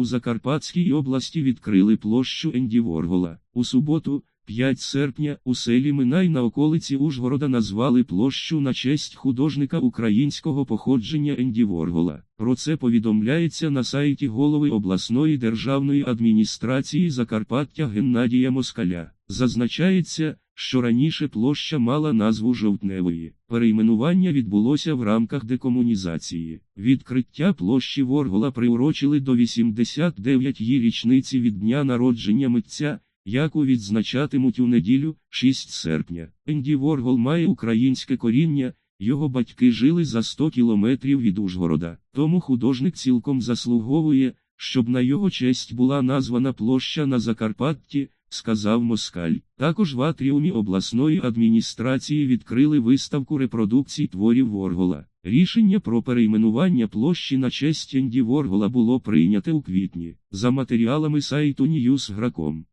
У Закарпатській області відкрили площу Енді Воргола. У суботу, 5 серпня, у селі Минай на околиці Ужгорода назвали площу на честь художника українського походження Енді Воргола. Про це повідомляється на сайті голови обласної державної адміністрації Закарпаття Геннадія Москаля. Зазначається, що раніше площа мала назву Жовтневої. Перейменування відбулося в рамках декомунізації. Відкриття площі Воргола приурочили до 89-ї річниці від дня народження митця, яку відзначатимуть у неділю, 6 серпня. Енді Воргол має українське коріння, його батьки жили за 100 кілометрів від Ужгорода. Тому художник цілком заслуговує, щоб на його честь була названа площа на Закарпатті, сказав Москаль. Також в атріумі обласної адміністрації відкрили виставку репродукцій творів Воргола. Рішення про перейменування площі на честь Енді Воргола було прийняте у квітні. За матеріалами сайту Newsgrakом.